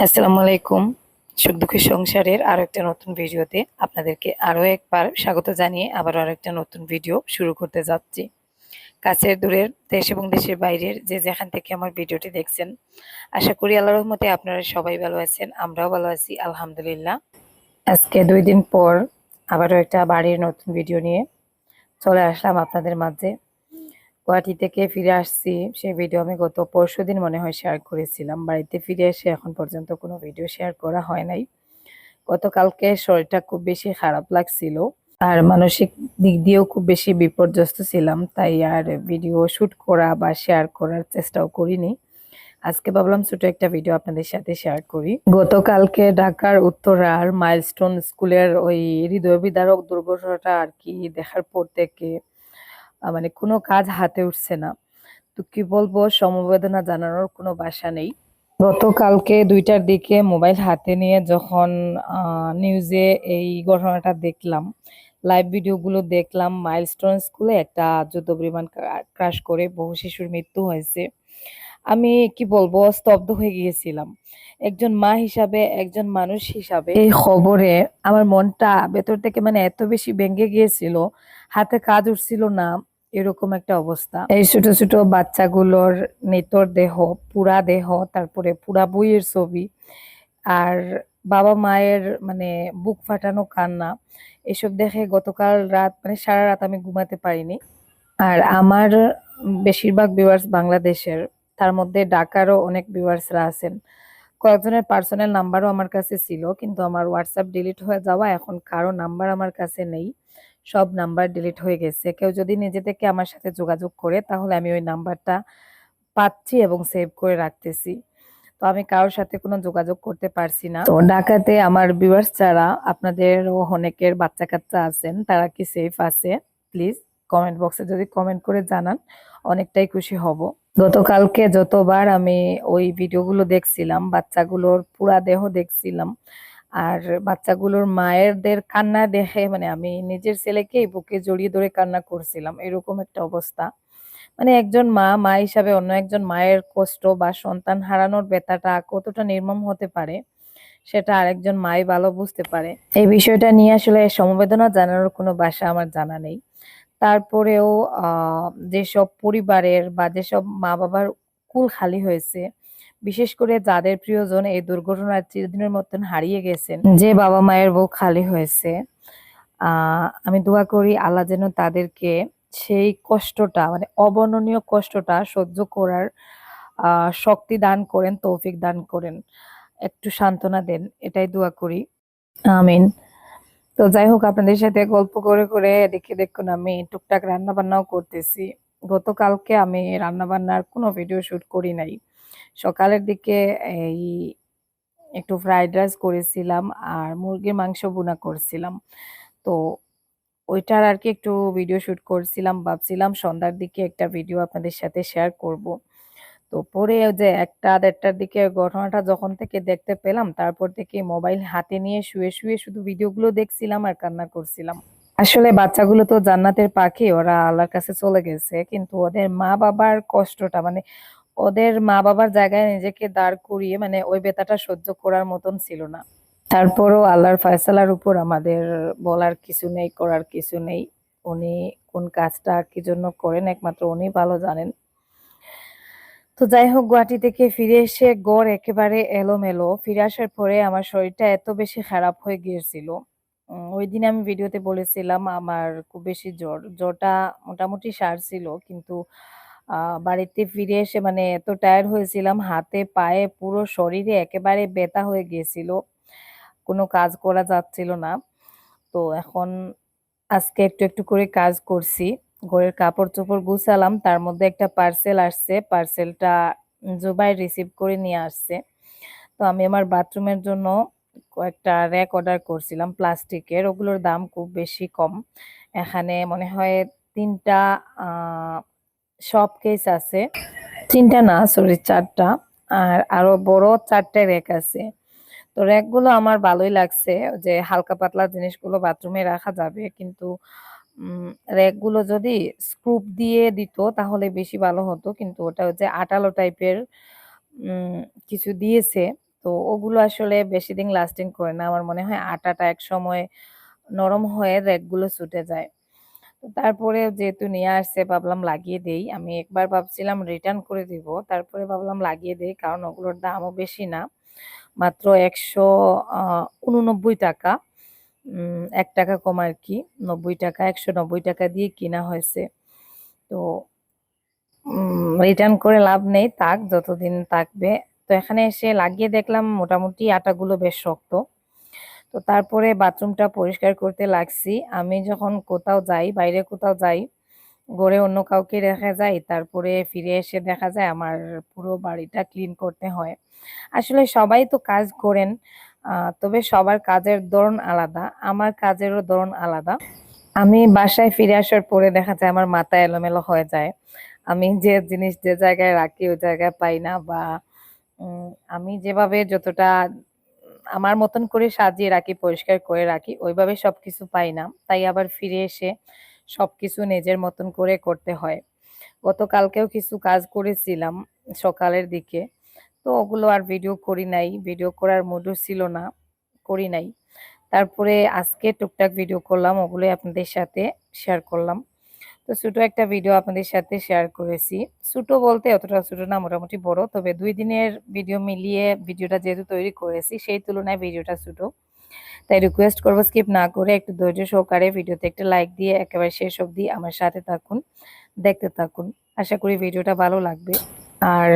আসসালামু আলাইকুম। সুখ দুঃখের সংসারের আরও একটা নতুন ভিডিওতে আপনাদেরকে আরও একবার স্বাগত জানিয়ে আবার আরও একটা নতুন ভিডিও শুরু করতে যাচ্ছি। কাছের দূরের দেশ এবং দেশের বাইরের যে যেখান থেকে আমার ভিডিওটি দেখছেন, আশা করি আল্লাহর রহমতে আপনারা সবাই ভালো আছেন, আমরাও ভালো আছি, আলহামদুলিল্লাহ। আজকে দুই দিন পর আবারও একটা বাড়ির নতুন ভিডিও নিয়ে চলে আসলাম আপনাদের মাঝে। গুয়াহাটি থেকে ফিরে আসছি। সেই ভিডিও আমি গত পরশু দিন মনে হয় শেয়ার করেছিলাম। বাড়িতে ফিরে এসে এখন পর্যন্ত কোনো ভিডিও শেয়ার করা হয় নাই। গতকালকে শরীরটা খুব বেশি খারাপ লাগছিল। আর মানসিক দিক দিয়েও খুব বেশি বিপর্যস্ত ছিলাম। তাই আর ভিডিও শুট করা বা শেয়ার করার চেষ্টাও করিনি। আজকে ভাবলাম ছোট একটা ভিডিও আপনাদের সাথে শেয়ার করি। গতকালকে ঢাকার উত্তরার মাইলস্টোন স্কুলের ওই হৃদয় বিদারক দুর্ঘটনাটা আর কি দেখার পর থেকে মানে কোনো কাজ হাতে উঠছে না। তো কি বলব, সমবেদনা জানানোর কোনো ভাষা নেই। গতকালকে দুইটার দিকে মোবাইল হাতে নিয়ে যখন নিউজে এই ঘটনাটা দেখলাম, লাইভ ভিডিওগুলো দেখলাম, মাইলস্টোন স্কুলে একটা যুদ্ধ বিমান ক্রাশ করে বহু শিশুর মৃত্যু হয়েছে। আমি কি বলব, স্তব্ধ হয়ে গিয়েছিলাম। একজন মা হিসাবে, একজন মানুষ হিসাবে এই খবরে আমার মনটা ভেতর থেকে মানে এত বেশি ভেঙে গিয়েছিল, হাতে কাজ উঠছিল না। এরকম একটা অবস্থা। এই ছোট ছোট বাচ্চাগুলোর নেতর দেহ, পুরা দেহ, তারপরে পুরা বইয়ের ছবি আর বাবা মায়ের মানে বুক ফাটানো কান্না, এসব দেখে গতকাল রাত মানে সারা রাত আমি ঘুমাতে পারিনি। আর আমার বেশিরভাগ ভিউয়ার্স বাংলাদেশের, তার মধ্যে ঢাকারও অনেক ভিউয়ার্সরা আছেন। কয়েকজনের পার্সোনাল নাম্বারও আমার কাছে ছিল, কিন্তু আমার হোয়াটসঅ্যাপ ডিলিট হয়ে যাওয়া এখন কারও নাম্বার আমার কাছে নেই। সব নাম্বার ডিলিট হয়ে গেছে। কেউ যদি নিজে থেকে আমার সাথে যোগাযোগ করে, তাহলে আমি ওই নাম্বারটা পাচ্ছি এবং সেভ করে রাখতেছি। তো আমি কারোর সাথে কোনো যোগাযোগ করতে পারছি না। তো ঢাকাতে আমার ভিউয়ার্স যারা, আপনাদেরও অনেকের বাচ্চা কাচ্চা আছেন, তারা কি সেফ আছে? প্লিজ কমেন্ট বক্সে যদি কমেন্ট করে জানান, অনেকটাই খুশি হব। গতকালকে যতবার আমি ওই ভিডিওগুলো দেখছিলাম, বাচ্চাগুলোর পুরা দেহ দেখছিলাম আর বাচ্চাগুলোর মায়েরদের কান্না দেখে মানে আমি নিজের ছেলেকেই বুকে জড়িয়ে ধরে কান্না করছিলাম। এরকম একটা অবস্থা। মানে একজন মা মা হিসাবে অন্য একজন মায়ের কষ্ট বা সন্তান হারানোর ব্যথাটা কতটা নির্মম হতে পারে, সেটা আরেকজন মাই ভালো বুঝতে পারে। এই বিষয়টা নিয়ে আসলে সমবেদনা জানানোর কোনো ভাষা আমার জানা নেই। তারপরেও যেসব পরিবারের বা যেসব মা বাবার কুল খালি হয়েছে বিশেষ করে যাদের প্রিয়জন এই দুর্ঘটনার চিরদিনের মতন হারিয়ে গেছেন যে বাবা মায়ের বউ খালি হয়েছে আহ আমি দোয়া করি আল্লাহ যেন তাদেরকে সেই কষ্টটা মানে অবর্ণনীয় কষ্টটা সহ্য করার শক্তি দান করেন তৌফিক দান করেন। একটু সান্ত্বনা দেন এটাই দোয়া করি। আমিন। তো যাই হোক আপনাদের সাথে গল্প করে করে দেখে দেখুন আমি টুকটাক রান্না বান্নাও করতেছি। গতকালকে আমি রান্না বান্নার কোনো ভিডিও শুট করি নাই। সকালের দিকে এই একটু ফ্রাইড রাইস করেছিলাম আর মুরগির মাংস বোনা করছিলাম। তো ওইটার আর কি একটু ভিডিও শুট করছিলাম, ভাবছিলাম সন্ধ্যার দিকে একটা ভিডিও আপনাদের সাথে শেয়ার করব। তো পরে যে একটা দেড়টার দিকে ঘটনাটা যখন থেকে দেখতে পেলাম, তারপর থেকে মোবাইল হাতে নিয়ে শুয়ে শুয়ে শুধু ভিডিওগুলো দেখছিলাম আর কান্না করছিলাম। আসলে বাচ্চাগুলো তো জান্নাতের পাখি, ওরা আল্লাহর কাছে চলে গেছে, কিন্তু ওদের মা বাবার কষ্টটা মানে ওদের মা বাবার জায়গায় নিজেকে দাঁড় করিয়ে মানে ওই ব্যথাটা সহ্য করার মতন ছিল না। তারপরও আল্লাহর ফয়সালার উপর আমাদের বলার কিছু নেই, করার কিছু নেই। উনি কোন কাজটা কি জন্য করেন একমাত্র উনি ভালো জানেন। তো যাই হোক, গুয়াহাটি থেকে ফিরে এসে গড় একেবারে এলোমেলো। ফিরে আসার পরে আমার শরীরটা এত বেশি খারাপ হয়ে গিয়েছিল। ওই দিন আমি ভিডিওতে বলেছিলাম, আমার খুব বেশি জ্বর। জ্বরটা মোটামুটি সারছিল কিন্তু আহ বাড়িতে ফিরে এসে মানে এত টায়ার্ড হয়েছিলাম, হাতে, পায়ে, পুরো শরীরে একেবারে ব্যথা হয়ে গিয়েছিল। কোনো কাজ করা যাচ্ছিল না। তো এখন আজকে একটু একটু করে কাজ করছি। ঘরের কাপড় চোপড় গুছালাম, তার মধ্যে একটা পার্সেল আসছে। পার্সেলটা জুবাই রিসিভ করে নিয়ে আসছে। তো আমি আমার বাথরুমের জন্য কয়েকটা র্যাক অর্ডার করছিলাম, প্লাস্টিকের। ওগুলোর দাম খুব বেশি কম। এখানে মনে হয় তিনটা সব কেস আছে। তিনটা না সরি চারটা। আর আরও বড় চারটে র্যাক আছে। তো র্যাকগুলো আমার ভালোই লাগছে যে হালকা পাতলা জিনিসগুলো বাথরুমে রাখা যাবে। কিন্তু র্যাকগুলো যদি স্ক্রুপ দিয়ে দিত তাহলে বেশি ভালো হতো। কিন্তু ওটা হচ্ছে আটালো টাইপের কিছু দিয়েছে, তো ওগুলো আসলে বেশি দিন লাস্টিং করে না। আমার মনে হয় আটাটা এক সময় নরম হয়ে রেকগুলো ছুটে যায়। তারপরে যেহেতু নিয়ে আসছে, ভাবলাম লাগিয়ে দেই। আমি একবার ভাবছিলাম রিটার্ন করে দিব, তারপরে ভাবলাম লাগিয়ে দেই, কারণ ওগুলোর দামও বেশি না। মাত্র একশো উননব্বই টাকা। এক টাকা কম আর কি, নব্বই টাকা, একশো নব্বই টাকা দিয়ে কিনা হয়েছে। তো রিটার্ন করে লাভ নেই তাক যতদিন থাকবে। তো এখানে এসে লাগিয়ে দেখলাম, মোটামুটি আটাগুলো বেশ শক্ত। তো তারপরে বাথরুমটা পরিষ্কার করতে লাগছি। আমি যখন কোথাও যাই, বাইরে কোথাও যাই, ঘরে অন্য কাউকে দেখা যায়, তারপরে ফিরে এসে দেখা যায় আমার পুরো বাড়িটা ক্লিন করতে হয়। আসলে সবাই তো কাজ করেন তবে সবার কাজের ধরন আলাদা, আমার কাজেরও ধরন আলাদা। আমি বাসায় ফিরে আসার পরে দেখা যায় আমার মাথা এলোমেলো হয়ে যায়। আমি যে জিনিস যে জায়গায় রাখি, ওই জায়গায় পাই না বা আমি যেভাবে যতটা আমার মতন করে সাজিয়ে রাখি, পরিষ্কার করে রাখি, ওইভাবে সবকিছু পাই না। তাই আবার ফিরে এসে সবকিছু নিজের মতন করে করতে হয়। গতকালকেও কিছু কাজ করেছিলাম সকালের দিকে, তো ওগুলো আর ভিডিও করি নাই। ভিডিও করার মুডও ছিল না, করি নাই। তারপরে আজকে টুকটাক ভিডিও করলাম, ওগুলোই আপনাদের সাথে শেয়ার করলাম। তো ছোট একটা ভিডিও আপনাদের সাথে শেয়ার করেছি। ছোটো বলতে অতটা ছোট না, মোটামুটি বড়, তবে দুই দিনের ভিডিও মিলিয়ে ভিডিওটা যেহেতু তৈরি করেছি, সেই তুলনায় ভিডিওটা ছোট তাই রিকোয়েস্ট করব স্কিপ না করে একটু ধৈর্য সহকারে ভিডিওতে একটা লাইক দিয়ে একেবারে শেষ অবধি আমার সাথে থাকুন, দেখতে থাকুন। আশা করি ভিডিওটা ভালো লাগবে। আর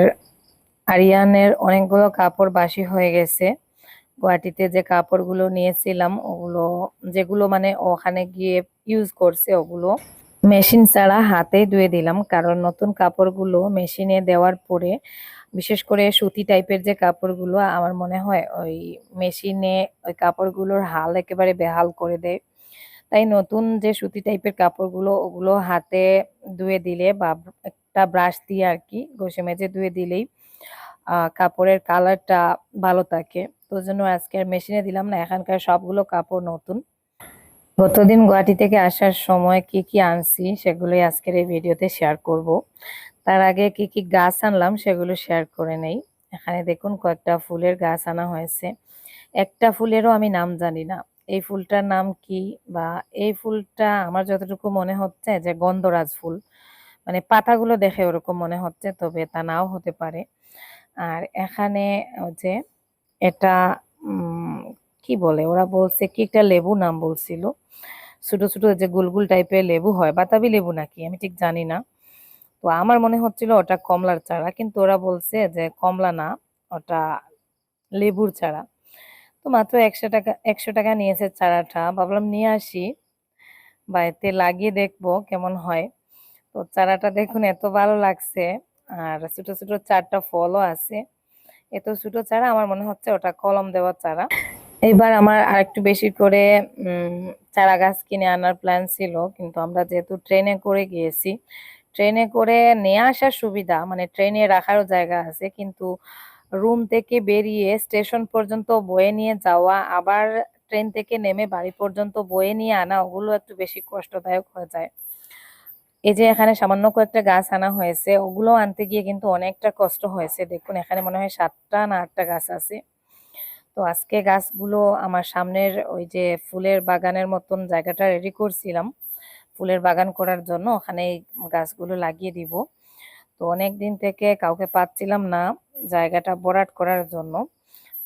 আরিয়ানের অনেকগুলো কাপড় বাসি হয়ে গেছে। গুয়াহাটিতে যে কাপড়গুলো নিয়েছিলাম, ওগুলো যেগুলো মানে ওখানে গিয়ে ইউজ করছে ওগুলো। মেশিন ছাড়া হাতে ধুয়ে দিলাম, কারণ নতুন কাপড়গুলো মেশিনে দেওয়ার পরে, বিশেষ করে সুতি টাইপের যে কাপড়গুলো, আমার মনে হয় ওই মেশিনে ওই কাপড়গুলোর হাল একেবারে বেহাল করে দেয়। তাই নতুন যে সুতি টাইপের কাপড়গুলো, ওগুলো হাতে ধুয়ে দিলে বা একটা ব্রাশ দিয়ে আর কি, ঘষে মেজে ধুয়ে দিলেই কাপড়ের কালারটা ভালো থাকে। তো জন্য আজকে আর মেশিনে দিলাম না, এখানকার সবগুলো কাপড় নতুন। গতদিন গুয়াহাটি থেকে আসার সময় কি কি আনছি সেগুলোই আজকের এই ভিডিওতে শেয়ার করব। তার আগে কি কি গাছ আনলাম সেগুলো শেয়ার করে নেই। এখানে দেখুন কয়েকটা ফুলের গাছ আনা হয়েছে। একটা ফুলেরও আমি নাম জানি না। এই ফুলটার নাম কি বা এই ফুলটা আমার যতটুকু মনে হচ্ছে যে গন্ধরাজ ফুল মানে পাতাগুলো দেখে ওরকম মনে হচ্ছে, তবে তা নাও হতে পারে। আর এখানে যে এটা কি বলে? ওরা বলছে কি একটা লেবু নাম বলছিল। ছোট ছোট যে গুলগুল টাইপের লেবু হয়, বাতাবি লেবু নাকি? আমি ঠিক জানি না। তো আমার মনে হচ্ছিল ওটা কমলার চারা, কিন্তু ওরা বলছে যে কমলা না, ওটা লেবুর চারা। তো মাত্র একশো টাকা একশো টাকা নিয়েছে চারাটা। ভাবলাম নিয়ে আসি, বাড়িতে লাগিয়ে দেখব কেমন হয়। তো চারাটা দেখুন এত ভালো লাগছে, আর ছোট ছোট চারটা ফলও আছে। এত ছোট চারা, আমার মনে হচ্ছে ওটা কলম দেওয়ার চারা। এইবার আমার আরেকটু বেশি করে চারা গাছ কিনে আনার প্ল্যান ছিল, কিন্তু আমরা যেহেতু ট্রেনে করে গিয়েছি, ট্রেনে করে নিয়ে আসার সুবিধা মানে ট্রেনে রাখারও জায়গা আছে, কিন্তু রুম থেকে বেরিয়ে স্টেশন পর্যন্ত বয়ে নিয়ে যাওয়া, আবার ট্রেন থেকে নেমে বাড়ি পর্যন্ত বয়ে নিয়ে আনা, ওগুলো একটু বেশি কষ্টদায়ক হয়ে যায়। এই যে এখানে সামান্য কয়েকটা গাছ আনা হয়েছে, ওগুলো আনতে গিয়ে কিন্তু অনেকটা কষ্ট হয়েছে। দেখুন, এখানে মনে হয় সাতটা না আটটা গাছ আছে। তো আজকে গাছগুলো আমার সামনের ওই যে ফুলের বাগানের মতন জায়গাটা রেডি করছিলাম। ফুলের বাগান করার জন্য ওখানে গাছগুলো লাগিয়ে দিব। তো অনেক দিন থেকে কাউকে পাচ্ছিলাম না জায়গাটা বরাট করার জন্য।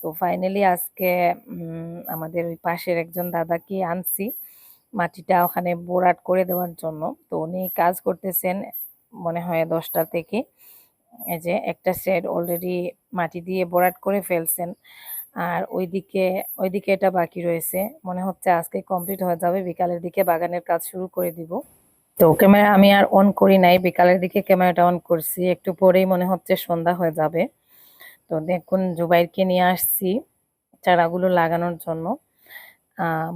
তো ফাইনালি আজকে আমাদের ওই পাশের একজন দাদাকে আনছি মাটিটা ওখানে ভরাট করে দেওয়ার জন্য। তো উনি কাজ করতেছেন মনে হয় দশটা থেকে। এই যে একটা শেড অলরেডি মাটি দিয়ে ভরাট করে ফেলছেন। আর ওইদিকে ওইদিকে এটা বাকি রয়েছে। মনে হচ্ছে আজকে কমপ্লিট হয়ে যাবে। বিকালের দিকে বাগানের কাজ শুরু করে দিব। তো ক্যামেরা আমি আর অন করি নাই। বিকালের দিকে ক্যামেরাটা অন করছি। একটু পরেই মনে হচ্ছে সন্ধ্যা হয়ে যাবে। তো দেখুন, জুবাইরকে নিয়ে আসছি চারাগুলো লাগানোর জন্য।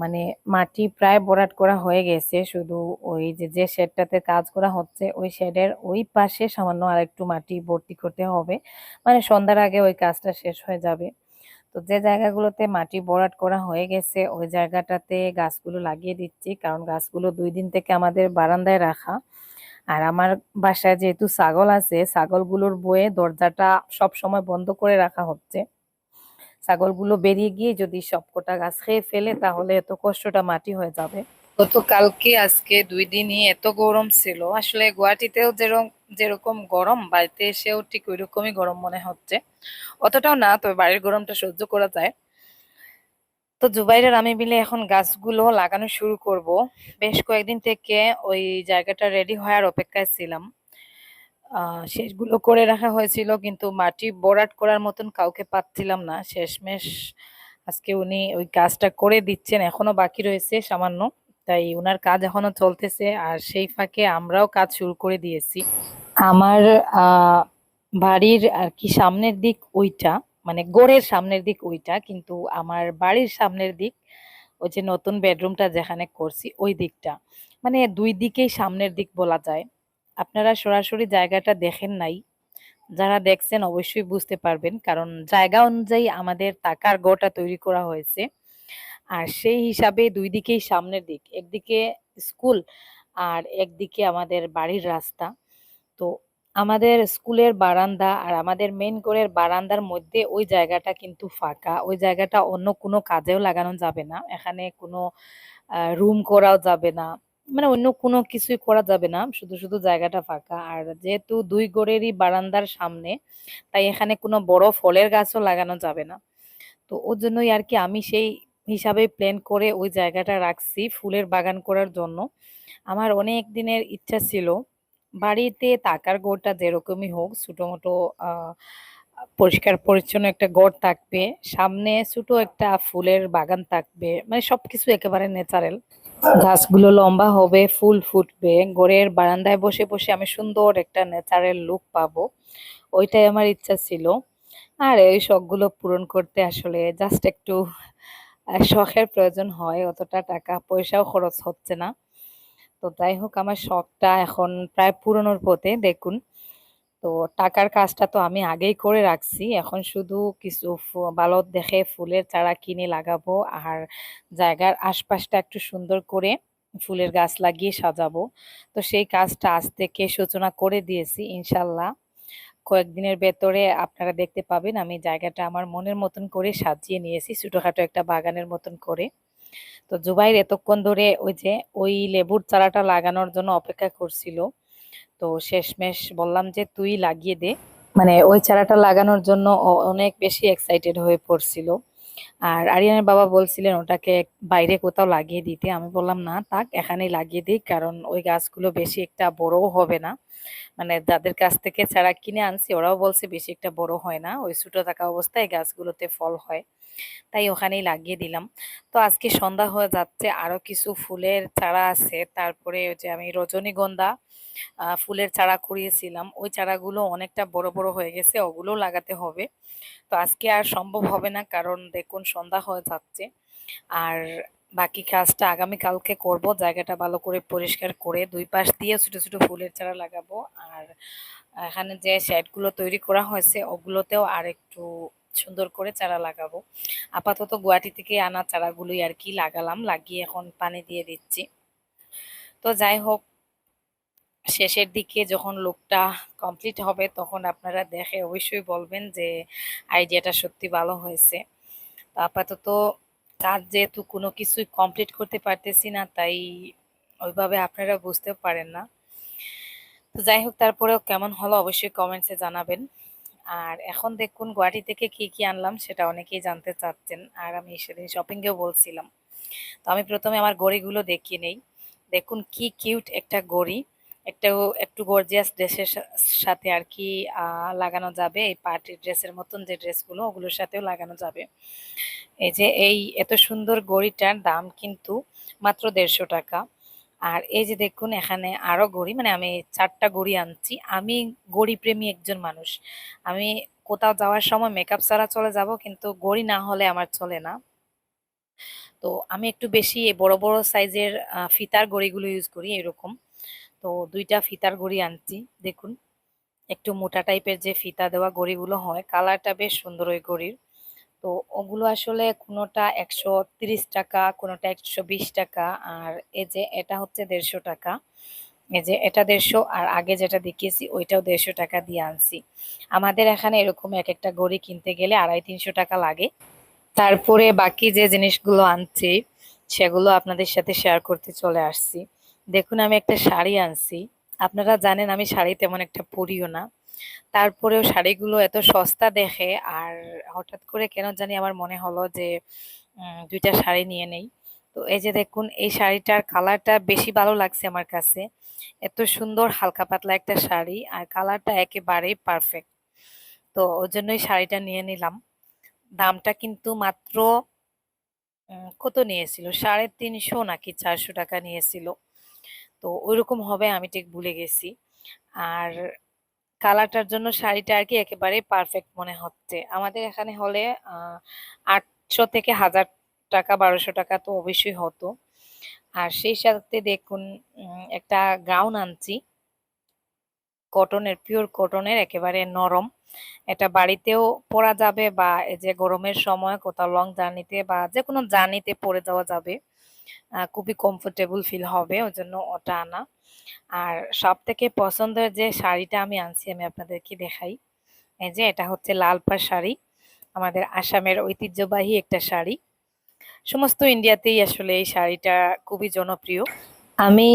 মানে মাটি প্রায় ভরাট করা হয়ে গেছে। শুধু ওই যে যে শেডটাতে কাজ করা হচ্ছে, ওই শেডের ওই পাশে সামান্য আরেকটু মাটি ভর্তি করতে হবে। মানে সন্ধ্যার আগে ওই কাজটা শেষ হয়ে যাবে। তো যে জায়গাগুলোতে মাটি বরাট করা হয়ে গেছে, ওই জায়গাটাতে গাছগুলো লাগিয়ে দিচ্ছি। কারণ গাছগুলো দুই দিন থেকে আমাদের বারান্দায় রাখা। আর আমার বাসায় যেহেতু ছাগল আছে, ছাগলগুলোর বয়ে দরজাটা সব সময় বন্ধ করে রাখা হচ্ছে। ছাগলগুলো বেরিয়ে গিয়ে যদি সবকটা গাছ খেয়ে ফেলে, তাহলে এত কষ্টটা মাটি হয়ে যাবে। গতকালকে, আজকে দুই দিনই এত গরম ছিল। আসলে গুয়াহাটিতেও যেরকম যেরকম গরম, বাড়িতে এসেও ঠিক ওই রকমই গরম মনে হচ্ছে। অতটাও না, তবে বাড়ির গরমটা সহ্য করা যায়। তো জুবাইরের আমি মিলে এখন গাছগুলো লাগানো শুরু করব। বেশ কয়েকদিন থেকে ওই জায়গাটা রেডি হওয়ার অপেক্ষায় ছিলাম। শেষগুলো করে রাখা হয়েছিল, কিন্তু মাটি ভরাট করার মতন কাউকে পাচ্ছিলাম না। শেষমেশ আজকে উনি ওই কাজটা করে দিচ্ছেন, এখনও বাকি রয়েছে সামান্য। তাই উনার কাজ এখনও চলতেছে আর সেই ফাঁকে আমরাও কাজ শুরু করে দিয়েছি। আমার বাড়ির আর কি সামনের দিক ওইটা মানে গোড়ের সামনের দিক ওইটা, কিন্তু আমার বাড়ির সামনের দিক, ওই যে নতুন বেডরুমটা যেখানে করছি, ওই দিকটা। মানে দুই দিকেই সামনের দিক বলা যায়। আপনারা সরাসরি জায়গাটা দেখেন নাই। যারা দেখছেন অবশ্যই বুঝতে পারবেন, কারণ জায়গা অনুযায়ী আমাদের টাকার গোটা তৈরি করা হয়েছে। আর সেই হিসাবে দুই দিকেই সামনের দিক, একদিকে স্কুল আর একদিকে আমাদের বাড়ির রাস্তা। তো আমাদের স্কুলের বারান্দা আর আমাদের মেন ঘরের বারান্দার মধ্যে ওই জায়গাটা কিন্তু ফাঁকা, ওই জায়গাটা অন্য কোনো কাজেও লাগানো যাবে না। এখানে কোনো রুম করাও যাবে না মানে অন্য কোনো কিছুই করা যাবে না, শুধু শুধু জায়গাটা ফাঁকা। আর যেহেতু দুই গড়েরই বারান্দার সামনে, তাই এখানে কোনো বড় ফলের গাছও লাগানো যাবে না। তো ওর জন্যই আর কি আমি সেই হিসাবে প্ল্যান করে ওই জায়গাটা রাখছি ফুলের বাগান করার জন্য। আমার অনেক দিনের ইচ্ছা ছিল, বাড়িতে তাকার ঘরটা যেরকমই হোক ছোট মোটো আহ পরিষ্কার পরিচ্ছন্ন একটা ঘর থাকবে, সামনে ছোট একটা ফুলের বাগান থাকবে মানে সব কিছু একেবারে ন্যাচারাল গাছগুলো লম্বা হবে, ফুল ফুটবে, ঘরের বারান্দায় বসে বসে আমি সুন্দর একটা ন্যাচারাল লুক পাবো, ওইটাই আমার ইচ্ছা ছিল। আর এই শখগুলো পূরণ করতে আসলে জাস্ট একটু শখের প্রয়োজন হয়, অতটা টাকা পয়সাও খরচ হচ্ছে না। তো যাই হোক, আমার শখটা এখন প্রায় পূরণের পথে, দেখুন। তো টাকার কাজটা তো আমি আগেই করে রাখছি। এখন শুধু কিছু ভালো দেখে ফুলের চারা কিনে লাগাবো আর জায়গার আশপাশটা একটু সুন্দর করে ফুলের গাছ লাগিয়ে সাজাবো। তো সেই কাজটা আজ থেকে সূচনা করে দিয়েছি, ইনশাল্লাহ। কয়েকদিনের ভেতরে আপনারা দেখতে পাবেন, আমি জায়গাটা আমার মনের মতন করে সাজিয়ে নিয়েছি, ছোটোখাটো একটা বাগানের মতন করে। তো জুবাইর এতক্ষণ ধরে ওই যে, ওই লেবুর চারাটা লাগানোর জন্য অপেক্ষা করছিল। তো শেষমেশ বললাম যে, তুই লাগিয়ে দে। মানে ওই চারাটা লাগানোর জন্য অনেক বেশি এক্সাইটেড হয়ে পড়ছিল। আর আরিয়ানের বাবা বলছিলেন, ওটাকে বাইরে কোথাও লাগিয়ে দিতে। আমি বললাম, না তাক এখানেই লাগিয়ে দিই, কারণ ওই গাছগুলো বেশি একটা বড়ও হবে না। মানে যাদের কাছ থেকে চারা কিনে আনছি, ওরাও বলছে বেশি একটা বড় হয় না। ওই ছোট থাকা অবস্থায় গাছগুলোতে ফল হয়। তাই ওখানেই লাগিয়ে দিলাম। তো আজকে সন্ধ্যা হয়ে যাচ্ছে আরও কিছু ফুলের চারা আছে। তারপরে ওই যে আমি রজনীগন্ধা ফুলের চারা করিয়েছিলাম ওই চারাগুলো অনেকটা বড় বড় হয়ে গেছে, ওগুলো লাগাতে হবে। তো আজকে আর সম্ভব হবে না, কারণ দেখুন সন্ধ্যা হয়ে যাচ্ছে। আর বাকি কাজটা আগামী কালকে করব, জায়গাটা ভালো করে পরিষ্কার করে দুই পাশ দিয়ে ছোট ছোট ফুলের চারা লাগাবো। আর এখানে যে শেডগুলো তৈরি করা হয়েছে, ওগুলোতেও আর একটু সুন্দর করে চারা লাগাবো। আপাতত গুয়াহাটি থেকে আনা চারাগুলোই আর কি লাগালাম, লাগিয়ে এখন পানি দিয়ে দিচ্ছি। তো যাই হোক শেষের দিকে যখন লুকটা কমপ্লিট হবে তখন আপনারা দেখে অবশ্যই বলবেন যে আইডিয়াটা সত্যি ভালো হয়েছে। তো আপাতত কাজ যেহেতু কোনো কিছুই কমপ্লিট করতে পারতেছি না, তাই ওইভাবে আপনারা বুঝতেও পারেন না। তো যাই হোক, তারপরেও কেমন হলো অবশ্যই কমেন্টসে জানাবেন। আর এখন দেখুন, গুয়াহাটি থেকে কি কি আনলাম সেটা অনেকেই জানতে চাচ্ছেন। আর আমি সেদিন শপিংয়েও বলছিলাম। তো আমি প্রথমে আমার গড়িগুলো দেখিয়ে নেই। দেখুন, কি কিউট একটা গড়ি। একটা একটু গর্জিয়াস ড্রেসের সাথে আর কি লাগানো যাবে। এই পার্টি ড্রেসের মতন যে ড্রেসগুলো ওগুলোর সাথেও লাগানো যাবে। এই যে এই এত সুন্দর গড়িটার দাম কিন্তু মাত্র দেড়শো টাকা। আর এই যে দেখুন, এখানে আরও গড়ি মানে আমি চারটা গড়ি আনছি। আমি গড়ি প্রেমী একজন মানুষ। আমি কোথাও যাওয়ার সময় মেকআপ ছাড়া চলে যাব, কিন্তু গড়ি না হলে আমার চলে না। তো আমি একটু বেশি বড় বড় সাইজের ফিতার গড়িগুলো ইউজ করি, এরকম। তো দুইটা ফিতার গড়ি আনছি, দেখুন। একটু মোটা টাইপের যে ফিতা দেওয়া গড়িগুলো হয়, কালারটা বেশ সুন্দর ওই গড়ির তো ওগুলো আসলে কোনোটা একশো টাকা, কোনোটা একশো বিশ টাকা, আর এই যে এটা হচ্ছে দেড়শো টাকা। এই যে এটা দেড়শো, আর আগে যেটা দেখিয়েছি ওইটাও দেড়শো টাকা দিয়ে আনছি। আমাদের এখানে এরকম এক একটা গড়ি কিনতে গেলে আড়াই তিনশো টাকা লাগে। তারপরে বাকি যে জিনিসগুলো আনছি, সেগুলো আপনাদের সাথে শেয়ার করতে চলে আসছি। দেখুন, আমি একটা শাড়ি আনছি। আপনারা জানেন, আমি শাড়ি তেমন একটা পরিও না। তারপরেও শাড়িগুলো এত সস্তা দেখে আর হঠাৎ করে কেন জানি আমার মনে হলো যে দুইটা শাড়ি নিয়ে নেই। তো এই যে দেখুন, এই শাড়িটার কালারটা বেশি ভালো লাগছে আমার কাছে। এত সুন্দর, হালকা পাতলা একটা শাড়ি আর কালারটা একেবারেই পারফেক্ট। তো ওর জন্যই শাড়িটা নিয়ে নিলাম। দামটা কিন্তু মাত্র কত নিয়েছিল? সাড়ে তিনশো নাকি চারশো টাকা নিয়েছিল। তো ওইরকম হবে, আমি ঠিক ভুলে গেছি। আর কালারটার জন্য শাড়িটা আর কি একেবারে পারফেক্ট মনে হচ্ছে। আমাদের এখানে হলে আটশো থেকে হাজার টাকা, বারোশো টাকা তো অবশ্যই হতো। আর সেই সাথে দেখুন একটা গাউন আনছি। কটনের পিওর কটনের, একেবারে নরম। এটা বাড়িতেও পরা যাবে বা এই যে গরমের সময় কোথাও লং জার্নিতে বা যে কোনো জার্নিতে পরে যাওয়া যাবে। খুবই কমফোর্টেবল ফিল হবে ওই জন্য ওটা আনা। আর সব থেকে পছন্দের যে শাড়িটা আমি আনছি, আমি আপনাদেরকে দেখাই। এই যে, এটা হচ্ছে লাল পাড় শাড়ি, আমাদের আসামের ঐতিহ্যবাহী একটা শাড়ি। সমস্ত ইন্ডিয়াতেই আসলে এই শাড়িটা খুবই জনপ্রিয়। আমি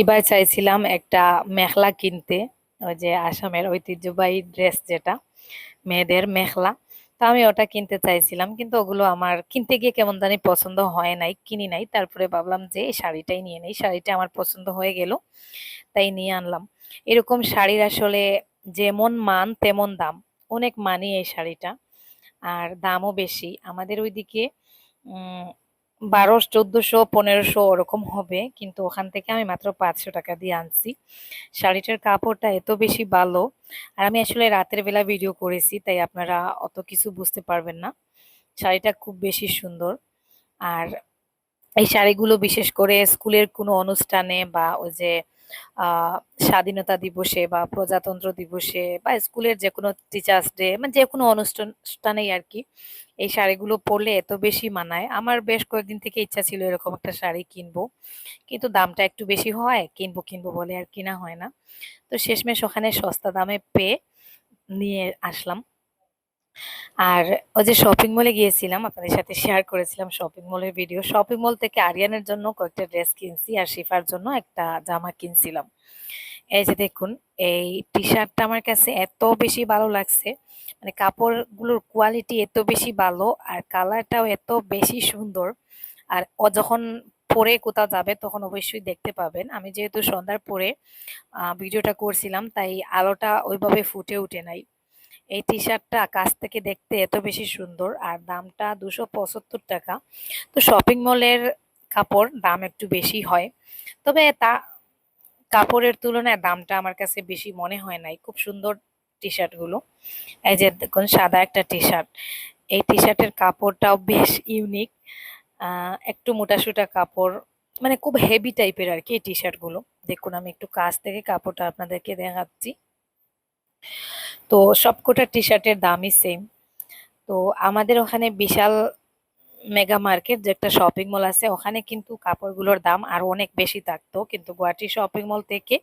এবার চাইছিলাম একটা মেখলা কিনতে, ওই যে আসামের ঐতিহ্যবাহী ড্রেস যেটা, মেয়েদের মেখলা। তো আমি ওটা কিনতে চাইছিলাম। কিন্তু ওগুলো আমার কিনতে গিয়ে কেমন জানি পছন্দ হয় নাই, কিনি নাই। তারপরে ভাবলাম যে এই শাড়িটাই নিয়ে নেই। শাড়িটা আমার পছন্দ হয়ে গেল, তাই নিয়ে আনলাম। এরকম শাড়ির আসলে যেমন মান তেমন দাম। অনেক মানি এই শাড়িটা। আর দামও বেশি। আমাদের ওইদিকে বারোশো, চোদ্দোশো, পনেরোশো ওরকম হবে। কিন্তু ওখান থেকে আমি মাত্র পাঁচশো টাকা দিয়ে আনছি। শাড়িটার কাপড়টা এত বেশি ভালো। আর আমি আসলে রাতের বেলা ভিডিও করেছি, তাই আপনারা অত কিছু বুঝতে পারবেন না। শাড়িটা খুব বেশি সুন্দর। আর এই শাড়িগুলো বিশেষ করে স্কুলের কোনো অনুষ্ঠানে বা ওই যে স্বাধীনতা দিবসে বা প্রজাতন্ত্র দিবসে বা স্কুলের যে কোনো টিচার্স ডে মানে যে কোনো অনুষ্ঠানেই আর কি, এই শাড়িগুলো পরলে এত বেশি মানায়। আমার বেশ কয়েকদিন থেকে ইচ্ছা ছিল এরকম একটা শাড়ি কিনবো, কিন্তু দামটা একটু বেশি হয়, কিনবো কিনবো বলে আর কিনা হয় না। তো শেষমেশ ওখানে সস্তা দামে পেয়ে নিয়ে আসলাম। আর ওই যে শপিং মলে গিয়েছিলাম, আপনাদের সাথে শেয়ার করেছিলাম শপিং মলের ভিডিও শপিং মল থেকে আরিয়ানের জন্য কয়েকটা ড্রেস কিনছি আর শিফার জন্য একটা জামা কিনছিলাম। এই যে দেখুন, এই টি শার্টটা আমার কাছে এত বেশি ভালো লাগছে। মানে কাপড়গুলোর কোয়ালিটি এত বেশি ভালো আর কালারটাও এত বেশি সুন্দর। আর ও যখন পরে কোথাও যাবে তখন অবশ্যই দেখতে পাবেন। আমি যেহেতু সন্ধ্যার পরে ভিডিওটা করছিলাম, তাই আলোটা ওইভাবে ফুটে উঠে নাই। এই টি শার্টটা কাছ থেকে দেখতে এত বেশি সুন্দর। আর দামটা দুশো পঁচাত্তর টাকা। তো শপিং মলের কাপড় দাম একটু বেশি হয়। তবে তা কাপড়ের তুলনায় দামটা আমার কাছে বেশি মনে হয় নাই। খুব সুন্দর টি শার্টগুলো। এই যে দেখুন, সাদা একটা টি শার্ট এই টি শার্টের কাপড়টাও বেশ ইউনিক একটু মোটাসোটা কাপড়। মানে খুব হেভি টাইপের আর কি এই টি শার্টগুলো। দেখুন, আমি একটু কাছ থেকে কাপড়টা আপনাদেরকে দেখাচ্ছি। তো সবকটা টি শার্টের দামই সেম তো আমাদের ওখানে বিশাল মেগা মার্কেট যে একটা শপিং মল আছে, ওখানে কিন্তু কাপড়গুলোর দাম আরও অনেক বেশি থাকতো। কিন্তু গুয়াহাটি শপিং মল থেকে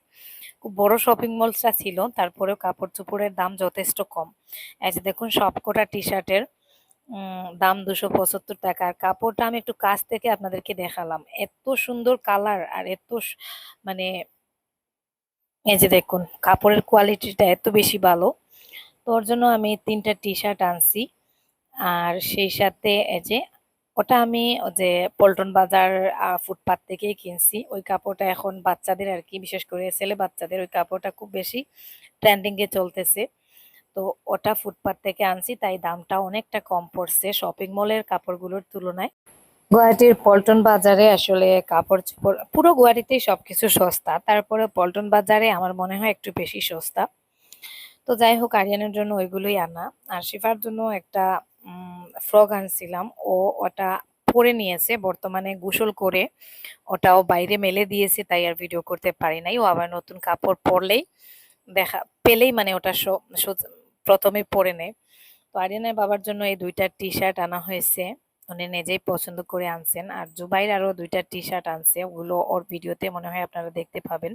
খুব বড় শপিং মলটা ছিল, তারপরেও কাপড় চোপড়ের দাম যথেষ্ট কম। এই যে দেখুন, সবকটা টি শার্টের দাম দুশো পঁচাত্তর টাকা। আর কাপড়টা আমি একটু কাছ থেকে আপনাদেরকে দেখালাম। এত সুন্দর কালার আর এত মানে এই যে দেখুন, কাপড়ের কোয়ালিটিটা এত বেশি ভালো। তো ওর জন্য আমি তিনটা টি শার্ট আনছি। আর সেই সাথে যে ওটা আমি যে পল্টন বাজার আহ, ফুটপাত থেকেই কিনছি। ওই কাপড়টা এখন বাচ্চাদের আর কি বিশেষ করে ছেলে বাচ্চাদের ওই কাপড়টা খুব বেশি ট্রেন্ডিং এ চলতেছে। তো ওটা ফুটপাত থেকে আনছি তাই দামটা অনেকটা কম পড়ছে শপিং মলের কাপড়গুলোর তুলনায়। গুয়াহাটির পল্টন বাজারে আসলে কাপড় চোপড় পুরো গুয়াহাটিতেই সবকিছু সস্তা। তারপরে পল্টন বাজারে আমার মনে হয় একটু বেশি সস্তা। তো যাই হোক আরিয়ানের জন্য ওইগুলোই আনা। আর শিফার জন্য একটা ফ্রক আনছিলাম। ও ওটা পরে নিয়েছে, বর্তমানে গোসল করে। ওটাও বাইরে মেলে দিয়েছে, তাই আর ভিডিও করতে পারি নাই। ও আবার নতুন কাপড় পরলেই দেখা, পেলেই মানে ওটা প্রথমে পরে নেয়। তো আরিয়ানের বাবার জন্য এই দুইটা টি শার্ট আনা হয়েছে। উনি নিজেই পছন্দ করে আনছেন। আর জুবাইর আরও দুইটা টি শার্ট আনছে। ওগুলো ওর ভিডিওতে মনে হয় আপনারা দেখতে পাবেন।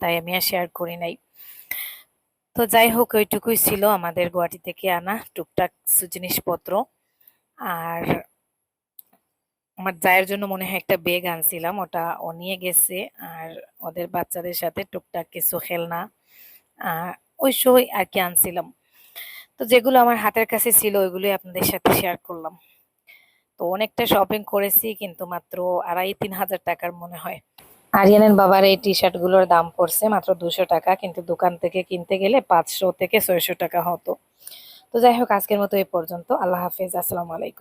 তাই আমি আর শেয়ার করি নাই। তো যাই হোক, ওইটুকুই ছিল আমাদের গুয়াহাটি থেকে আনা টুকটাক সু- জিনিসপত্র। আর আমার জায়ের জন্য মনে হয় একটা ব্যাগ আনছিলাম, ওটা ও নিয়ে গেছে। আর ওদের বাচ্চাদের সাথে টুকটাক কিছু খেলনা ওই সময় আর কি আনছিলাম। তো যেগুলো আমার হাতের কাছে ছিল, ওইগুলোই আপনাদের সাথে শেয়ার করলাম। তো অনেকটা শপিং করেছি, কিন্তু মাত্র আড়াই তিন হাজার টাকার মনে হয়। আরিয়ানের বাবার এই টি শার্টগুলোর দাম পড়ছে মাত্র দুশো টাকা, কিন্তু দোকান থেকে কিনতে গেলে পাঁচশো থেকে ছয়শো টাকা হতো। তো যাই হোক, আজকের মতো এই পর্যন্ত। আল্লাহ হাফিজ, আসসালামু আলাইকুম।